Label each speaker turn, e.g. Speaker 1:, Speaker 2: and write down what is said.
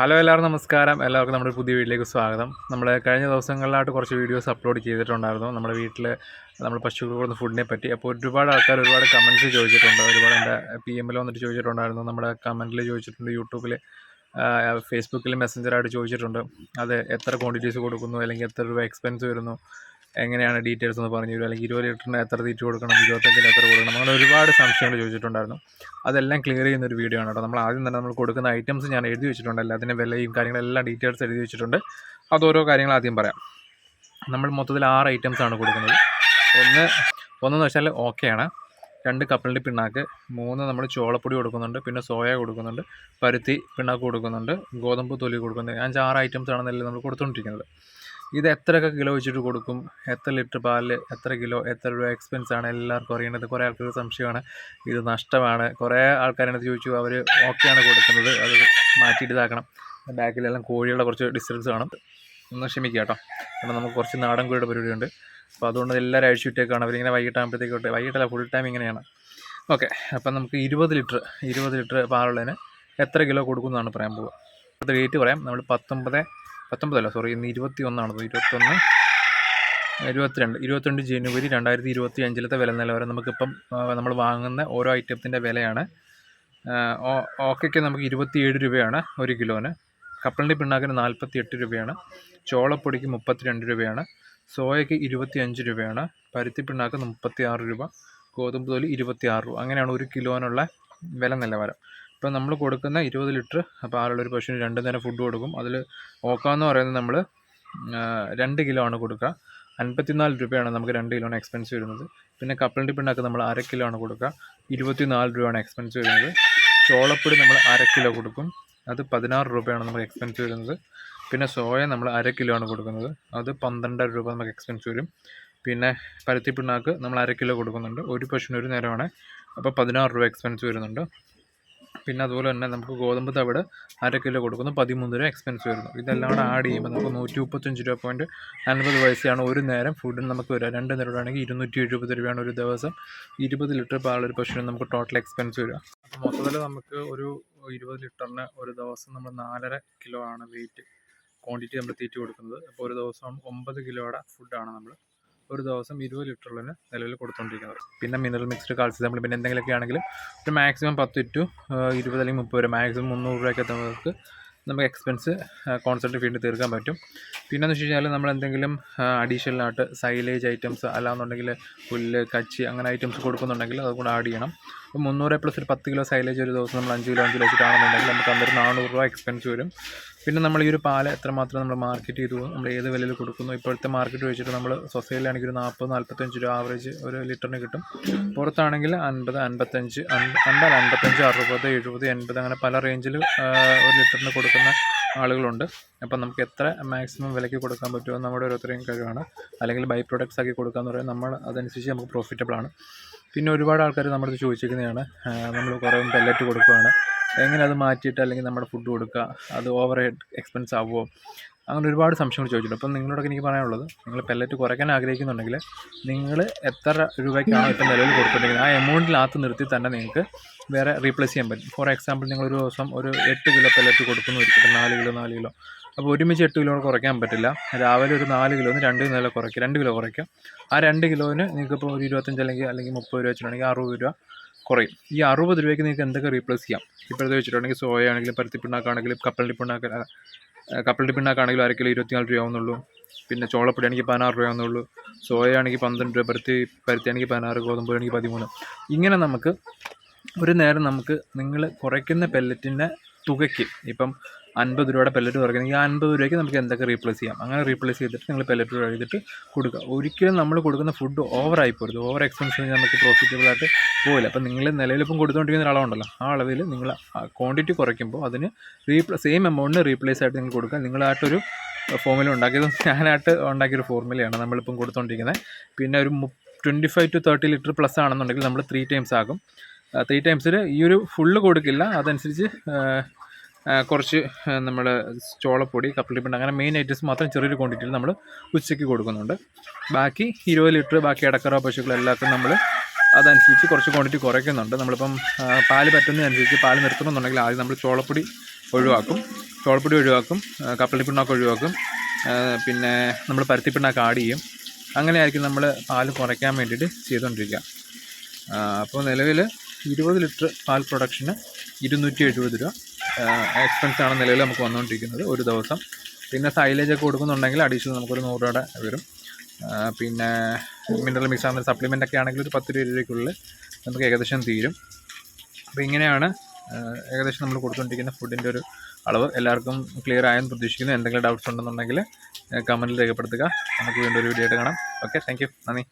Speaker 1: Hello എല്ലാവർക്കും നമസ്കാരം. എല്ലാവർക്കും നമ്മുടെ പുതിയ വീട്ടിലേക്ക് സ്വാഗതം. നമ്മൾ കഴിഞ്ഞ ദിവസങ്ങളിലായിട്ട് കുറച്ച് വീഡിയോസ് അപ്ലോഡ് ചെയ്തിട്ടുണ്ടായിരുന്നു. നമ്മുടെ വീട്ടിൽ നമ്മൾ പശുക്കൾ കൊടുക്കുന്ന ഫുഡിനെ പറ്റി. അപ്പോൾ ഒരുപാട് ആൾക്കാർ ഒരുപാട് കമന്റ്സ് ചോദിച്ചിട്ടുണ്ട്. ഒരുപാട് എന്റെ പി എമ്മിൽ വന്നിട്ട് ചോദിച്ചിട്ടുണ്ടായിരുന്നു. നമ്മുടെ കമന്റിൽ ചോദിച്ചിട്ടുണ്ട് യൂട്യൂബിൽ ഫേസ്ബുക്കിൽ മെസ്സഞ്ചറായിട്ട് ചോദിച്ചിട്ടുണ്ട്. അത് എത്ര ക്വാണ്ടിറ്റീസ് കൊടുക്കുന്നു? അല്ലെങ്കിൽ എത്ര രൂപ എക്സ്പെൻസ് വരുന്നു? എങ്ങനെയാണ് ഡീറ്റെയിൽസ് എന്ന് പറഞ്ഞു തരും അല്ലെങ്കിൽ ഇരുപത് ലിറ്ററിന് എത്ര തീറ്റ കൊടുക്കണം? ഇരുപത്തഞ്ചിന് എത്ര കൊടുക്കണം? അങ്ങനെ ഒരുപാട് സംശയങ്ങൾ ചോദിച്ചിട്ടുണ്ടായിരുന്നു. അതെല്ലാം ക്ലിയർ ചെയ്യുന്ന ഒരു വീഡിയോ ആണ് കേട്ടോ. നമ്മൾ ആദ്യം തന്നെ നമ്മൾ കൊടുക്കുന്ന ഐറ്റംസ് ഞാൻ എഴുതി വെച്ചിട്ടുണ്ട്. എല്ലാത്തിന്റെ വിലയും കാര്യങ്ങളെല്ലാം ഡീറ്റെയിൽസ് എഴുതി വെച്ചിട്ടുണ്ട്. അത് ഓരോ കാര്യങ്ങൾ ആദ്യം പറയാം. നമ്മൾ മൊത്തത്തിൽ ആറ് ഐറ്റംസ് ആണ് കൊടുക്കുന്നത്. ഒന്ന് ഒന്നെന്ന് വെച്ചാൽ ഓക്കെയാണ് രണ്ട് കപ്പലിന്റെ പിണ്ണാക്ക്. മൂന്ന് നമ്മൾ ചോളപ്പൊടി കൊടുക്കുന്നുണ്ട്. പിന്നെ സോയ കൊടുക്കുന്നുണ്ട്. പരുത്തി പിണ്ണാക്ക് കൊടുക്കുന്നുണ്ട്. ഗോതമ്പ് തൊലി കൊടുക്കുന്നുണ്ട്. അഞ്ച് ആറ് ഐറ്റംസ് ആണ് നമ്മൾ കൊടുത്തുകൊണ്ടിരിക്കുന്നത്. ഇത് എത്രയൊക്കെ കിലോ വെച്ചിട്ട് കൊടുക്കും? എത്ര ലിറ്റർ പാലിൽ എത്ര കിലോ? എത്ര രൂപ എക്സ്പെൻസ് ആണ്? എല്ലാവർക്കും അറിയേണ്ടത് കുറേ ആൾക്കാർക്ക് സംശയമാണ്. ഇത് നഷ്ടമാണ്. കുറേ ആൾക്കാരെടുത്ത് ചോദിച്ചു. അവർ ഓക്കെയാണ് കൊടുക്കുന്നത്. അത് മാറ്റിയിട്ട് ഇതാക്കണം. ബാക്കിലെല്ലാം കോഴികളുടെ കുറച്ച് ഡിസ്റ്റൻസ് കാണും ഒന്ന് ക്ഷമിക്കുക കേട്ടോ. കാരണം നമുക്ക് കുറച്ച് നാടൻ കോഴിയുടെ പരിപാടിയുണ്ട്. അപ്പോൾ അതുകൊണ്ട് എല്ലാവരും അഴിച്ചു വിട്ടേക്കാണ്. അവരിങ്ങനെ വൈകിട്ടാകുമ്പോഴത്തേക്ക് വൈകിട്ടല്ല ഫുൾ ടൈം ഇങ്ങനെയാണ്. ഓക്കെ അപ്പം നമുക്ക് ഇരുപത് ലിറ്റർ ഇരുപത് ലിറ്റർ പാലുള്ളതിന് എത്ര കിലോ കൊടുക്കുന്നതാണ് പറയാൻ പോകുക അടുത്ത റേറ്റ് പറയാം. നമ്മൾ പത്തൊമ്പത് പത്തൊമ്പതല്ല സോറി ഇന്ന് ഇരുപത്തി ഒന്നാണ് ഇരുപത്തൊന്ന് ഇരുപത്തിരണ്ട് ഇരുപത്തിരണ്ട് ജനുവരി രണ്ടായിരത്തി ഇരുപത്തി അഞ്ചിലത്തെ വില നിലവാരം നമുക്കിപ്പം നമ്മൾ വാങ്ങുന്ന ഓരോ ഐറ്റത്തിന്റെ വിലയാണ്. ഓക്കയ്ക്ക് നമുക്ക് ഇരുപത്തിയേഴ് രൂപയാണ് ഒരു കിലോന്. കപ്പലിന്റെ പിണ്ണാക്കിന് നാൽപ്പത്തി എട്ട് രൂപയാണ്. ചോളപ്പൊടിക്ക് മുപ്പത്തി രണ്ട് രൂപയാണ്. സോയയ്ക്ക് ഇരുപത്തി അഞ്ച് രൂപയാണ്. പരുത്തി പിണ്ണാക്ക് മുപ്പത്തി ആറ് രൂപ. ഗോതമ്പ് തൊലി ഇരുപത്തി ആറ് രൂപ. അങ്ങനെയാണ് ഒരു കിലോനുള്ള വില നിലവാരം. ഇപ്പം നമ്മൾ കൊടുക്കുന്ന ഇരുപത് ലിറ്റർ പാലുള്ള ഒരു പശുവിന് രണ്ട് നേരം ഫുഡ് കൊടുക്കും. അതിൽ ഓക്കാന്ന് പറയുന്നത് നമ്മൾ രണ്ട് കിലോ ആണ് കൊടുക്കുക. അൻപത്തിനാല് രൂപയാണ് നമുക്ക് രണ്ട് കിലോന് എക്സ്പെൻസ് വരുന്നത്. പിന്നെ കപ്പലണ്ടി പിണ്ണാക്ക് നമ്മൾ അര കിലോ ആണ് കൊടുക്കുക. ഇരുപത്തിനാല് രൂപയാണ് എക്സ്പെൻസ് വരുന്നത്. ചോളപ്പൊടി നമ്മൾ അര കിലോ കൊടുക്കും. അത് പതിനാറ് രൂപയാണ് നമുക്ക് എക്സ്പെൻസ് വരുന്നത്. പിന്നെ സോയ നമ്മൾ അര കിലോ ആണ് കൊടുക്കുന്നത്. അത് പന്ത്രണ്ടര രൂപ നമുക്ക് എക്സ്പെൻസ് വരും. പിന്നെ പരുത്തി പിണ്ണാക്ക് നമ്മൾ അര കിലോ കൊടുക്കുന്നുണ്ട്. ഒരു പശുവിന് ഒരു നേരമാണ്. അപ്പോൾ പതിനാറ് രൂപ എക്സ്പെൻസ് വരുന്നുണ്ട്. പിന്നെ അതുപോലെ തന്നെ നമുക്ക് ഗോതമ്പ് തവിട് അര കിലോ കൊടുക്കുന്നു. പതിമൂന്ന് രൂപ എക്സ്പെൻസ് വരുന്നു. ഇതെല്ലാം കൂടെ ആഡ് ചെയ്യുമ്പോൾ നമുക്ക് നൂറ്റി മുപ്പത്തഞ്ച് രൂപ പോയിന്റ് അൻപത് പൈസയാണ് ഒരു നേരം. ഫുഡിന് നമുക്ക് വരിക രണ്ട് നേരം ആണെങ്കിൽ ഇരുന്നൂറ്റി എഴുപത് രൂപയാണ് ഒരു ദിവസം. ഇരുപത് ലിറ്റർ പാലൊരു പശുവിന് നമുക്ക് ടോട്ടൽ എക്സ്പെൻസ് വരിക. അപ്പോൾ മൊത്തത്തിൽ നമുക്ക് ഒരു ഇരുപത് ലിറ്ററിന് ഒരു ദിവസം നമ്മൾ നാലര കിലോ ആണ് വെയിറ്റ് ക്വാണ്ടിറ്റി നമ്മൾ തീറ്റി കൊടുക്കുന്നത്. അപ്പോൾ ഒരു ദിവസം ഒമ്പത് കിലോയുടെ ഫുഡാണ് നമ്മൾ ഒരു ദിവസം ഇരുപത് ലിറ്ററിന് നിലവിൽ കൊടുത്തുകൊണ്ടിരിക്കുന്നത് പിന്നെ മിനറൽ മിക്സ്ഡ് കാൽസ്യം പിന്നെ എന്തെങ്കിലുമൊക്കെ ആണെങ്കിലും ഒരു മാക്സിമം പത്ത് ടു ഇരുപത് അല്ലെങ്കിൽ മുപ്പത് രൂപ മാക്സിമം മുന്നൂറ് രൂപയൊക്കെ നമുക്ക് നമുക്ക് എക്സ്പെൻസ് കോൺസെൻട്രേറ്റ് ഫീൽഡ് തീർക്കാൻ പറ്റും. പിന്നെ എന്ന് വെച്ച് കഴിഞ്ഞാൽ നമ്മൾ എന്തെങ്കിലും അഡീഷണൽ ആയിട്ട് സൈലേജ് ഐറ്റംസ് അല്ലാന്നുണ്ടെങ്കിൽ പുല്ല് കച്ചി അങ്ങനെ ഐറ്റംസ് കൊടുക്കുന്നുണ്ടെങ്കിൽ അത് കൂടെ ആഡ് ചെയ്യണം. അപ്പോൾ മുന്നൂറ് പ്ലസ് ഒരു പത്ത് കിലോ സൈലേജ് ഒരു ദിവസം നമ്മൾ അഞ്ച് കിലോ അഞ്ച് കിലോ വെച്ചിട്ടാണെന്നുണ്ടെങ്കിൽ നമുക്ക് അന്നൊരു നാനൂറ് രൂപ എക്സ്പെൻസ് വരും. പിന്നെ നമ്മൾ ഈ ഒരു പാൽ എത്രമാത്രം നമ്മൾ മാർക്കറ്റ് ചെയ്തു നമ്മൾ ഏത് വിലയിൽ കൊടുക്കുന്നു ഇപ്പോഴത്തെ മാർക്കറ്റ് വെച്ചിട്ട് നമ്മൾ സൊസൈറ്റിയിലാണെങ്കിൽ ഒരു നാൽപ്പത് നാൽപ്പത്തഞ്ച് രൂപ ആവറേജ് ഒരു ലിറ്ററിന് കിട്ടും. പുറത്താണെങ്കിൽ അൻപത് അൻപത്തഞ്ച് അൻപത് അൻപത്തഞ്ച് അറുപത് എഴുപത് എൺപത് അങ്ങനെ പല റേഞ്ചിൽ ഒരു ലിറ്ററിന് കൊടുക്കുന്ന ആളുകളുണ്ട്. അപ്പം നമുക്ക് എത്ര മാക്സിമം വിലയ്ക്ക് കൊടുക്കാൻ പറ്റുമോ നമ്മുടെ ഓരോരുത്തരെയും കഴിവാണ്. അല്ലെങ്കിൽ ബൈ പ്രൊഡക്ട്സ് ആക്കി കൊടുക്കാന്ന് പറയുന്നത് നമ്മൾ അതനുസരിച്ച് നമുക്ക് പ്രോഫിറ്റബിൾ ആണ്. പിന്നെ ഒരുപാട് ആൾക്കാർ നമ്മളിത് ചോദിച്ചിരിക്കുന്നതാണ് നമ്മൾ കുറേ പെല്ലറ്റ് കൊടുക്കുകയാണ് എങ്ങനെ അത് മാറ്റിയിട്ട് അല്ലെങ്കിൽ നമ്മുടെ ഫുഡ് കൊടുക്കുക അത് ഓവർ എക്സ്പെൻസ് ആവുമോ അങ്ങനെ ഒരുപാട് സംശയങ്ങൾ ചോദിച്ചിട്ടുണ്ട്. അപ്പം നിങ്ങളോടൊക്കെ എനിക്ക് പറയാനുള്ളത് നിങ്ങൾ പെല്ലറ്റ് കുറയ്ക്കാൻ ആഗ്രഹിക്കുന്നുണ്ടെങ്കിൽ നിങ്ങൾ എത്ര രൂപയ്ക്കാണ് ഇപ്പം നിലവിൽ കൊടുത്തിട്ടുണ്ടെങ്കിൽ ആ എമൗണ്ടിനകത്ത് നിർത്തി തന്നെ നിങ്ങൾക്ക് വേറെ റീപ്ലേസ് ചെയ്യാൻ പറ്റും. ഫോർ എക്സാമ്പിൾ നിങ്ങൾ ഒരു ദിവസം ഒരു എട്ട് കിലോ പെല്ലറ്റ് കൊടുക്കുന്നു ഒരിക്കലും നാല് കിലോ നാല് കിലോ അപ്പോൾ ഒരുമിച്ച് എട്ട് കിലോ കുറയ്ക്കാൻ പറ്റില്ല. രാവിലെ ഒരു നാല് കിലോ കിലോന്ന് രണ്ട് കിലോ കുറയ്ക്കുക. രണ്ട് കിലോ കുറയ്ക്കുക. ആ രണ്ട് കിലോന് നിങ്ങൾക്ക് ഇപ്പോൾ ഒരു ഇരുപത്തഞ്ച് അല്ലെങ്കിൽ അല്ലെങ്കിൽ മുപ്പത് രൂപ വെച്ചിട്ടുണ്ടെങ്കിൽ അറുപത് രൂപ കുറയും. ഈ അറുപത് രൂപയ്ക്ക് നിങ്ങൾക്ക് എന്തൊക്കെ റീപ്ലേസ് ചെയ്യാം? ഇപ്പോഴത്തെ വെച്ചിട്ടുണ്ടെങ്കിൽ സോയ ആണെങ്കിലും പരുത്തി പിണ്ണാക്കാണെങ്കിലും കപ്പലിന്റെ പിണ്ണാക്ക് കപ്പലിന്റെ പിണ്ണാക്കാണെങ്കിലും അര ഇരുപത്തിനാല് രൂപ ആവുന്നുള്ളൂ. പിന്നെ ചോളപ്പൊടി ആണെങ്കിൽ പതിനാറ് രൂപ ആവുന്നുള്ളൂ. സോയ ആണെങ്കിൽ പന്ത്രണ്ട് രൂപ പരുത്തി പരുത്തി ആണെങ്കിൽ പതിനാറ് ഗോതമ്പ് ആണെങ്കിൽ പതിമൂന്ന്. ഇങ്ങനെ നമുക്ക് ഒരു നേരം നമുക്ക് നിങ്ങൾ കുറയ്ക്കുന്ന പെല്ലറ്റിന്റെ തുകയ്ക്ക്. ഇപ്പം അൻപത് രൂപയുടെ പെല്ലറ്റ് കുറയ്ക്കണമെങ്കിൽ ആ അൻപത് രൂപയ്ക്ക് നമുക്ക് എന്തൊക്കെ റീപ്ലേസ് ചെയ്യാം? അങ്ങനെ റീപ്ലേസ് ചെയ്തിട്ട് നിങ്ങൾ പെല്ലറ്റ് എഴുതിയിട്ട് കൊടുക്കുക. ഒരിക്കലും നമ്മൾ കൊടുക്കുന്ന ഫുഡ് ഓവറായി പോരുത്. ഓവർ എക്സ്പെൻസ് നമുക്ക് പ്രോഫിറ്റബിൾ ആയിട്ട് പോയില്ല അപ്പം നിങ്ങൾ നിലവിലിപ്പം കൊടുത്തുകൊണ്ടിരിക്കുന്ന ഒരാളുണ്ടല്ലോ ആ അളവിൽ നിങ്ങൾ ക്വാണ്ടിറ്റി കുറയ്ക്കുമ്പോൾ അതിന് റീപ്ലേ സെയിം എമൗണ്ടിന് റീപ്ലേസ് ആയിട്ട് നിങ്ങൾ കൊടുക്കുക. നിങ്ങളായിട്ടൊരു ഫോർമുല ഉണ്ടാക്കിയത് ഞാനായിട്ട് ഉണ്ടാക്കിയൊരു ഫോർമുലയാണ് നമ്മളിപ്പം കൊടുത്തുകൊണ്ടിരിക്കുന്നത് പിന്നെ ഒരു twenty five to thirty litre plus ആണെന്നുണ്ടെങ്കിൽ നമ്മൾ ത്രീ ടൈംസ് ആകും ത്രീ ടൈംസിൽ ഈ ഒരു ഫുള്ള് കൊടുക്കില്ല. അതനുസരിച്ച് കുറച്ച് നമ്മൾ ചോളപ്പൊടി കപ്പലിപ്പിണ്ട് അങ്ങനെ മെയിൻ ഐറ്റംസ് മാത്രം ചെറിയൊരു ക്വാണ്ടിറ്റിയിൽ നമ്മൾ ഉച്ചയ്ക്ക് കൊടുക്കുന്നുണ്ട്. ബാക്കി ഇരുപത് ലിറ്റർ ബാക്കി ഇടക്കറ പശുക്കൾ എല്ലാവർക്കും നമ്മൾ അതനുസരിച്ച് കുറച്ച് ക്വാണ്ടിറ്റി കുറയ്ക്കുന്നുണ്ട്. നമ്മളിപ്പം പാൽ പറ്റുന്നതനുസരിച്ച് പാൽ നിർത്തണമെന്നുണ്ടെങ്കിൽ ആദ്യം നമ്മൾ ചോളപ്പൊടി ഒഴിവാക്കും. ചോളപ്പൊടി ഒഴിവാക്കും കപ്പലിപ്പിണ്ണാക്ക് ഒഴിവാക്കും പിന്നെ നമ്മൾ പരുത്തിപ്പിണ്ണൊക്കെ ആഡ് ചെയ്യും. അങ്ങനെയായിരിക്കും നമ്മൾ പാൽ കുറയ്ക്കാൻ വേണ്ടിയിട്ട് ചെയ്തുകൊണ്ടിരിക്കുക അപ്പോൾ നിലവിൽ ഇരുപത് ലിറ്റർ പാൽ പ്രൊഡക്ഷന് ഇരുന്നൂറ്റി എഴുപത് രൂപ എക്സ്പെൻസ് ആണ് നിലവിൽ നമുക്ക് വന്നുകൊണ്ടിരിക്കുന്നത് ഒരു ദിവസം. പിന്നെ സൈലേജ് ഒക്കെ കൊടുക്കുന്നുണ്ടെങ്കിൽ അഡീഷണൽ നമുക്കൊരു നൂറ് രൂപയുടെ വരും. പിന്നെ മിനറൽ മിക്സ് ആകുന്ന സപ്ലിമെന്റ് ഒക്കെ ആണെങ്കിൽ ഒരു പത്ത് രൂപയ്ക്കുള്ളിൽ നമുക്ക് ഏകദേശം തീരും. അപ്പോൾ ഇങ്ങനെയാണ് ഏകദേശം നമ്മൾ കൊടുത്തുകൊണ്ടിരിക്കുന്ന ഫുഡിന്റെ ഒരു അളവ്. എല്ലാവർക്കും ക്ലിയർ ആയെന്ന് പ്രതീക്ഷിക്കുന്നു. എന്തെങ്കിലും ഡൗട്ട്സ് ഉണ്ടെന്നുണ്ടെങ്കിൽ കമന്റിൽ രേഖപ്പെടുത്തുക. നമുക്ക് വീണ്ടും ഒരു വീഡിയോ ആയിട്ട് കാണാം. ഓക്കെ താങ്ക് യു നന്ദി.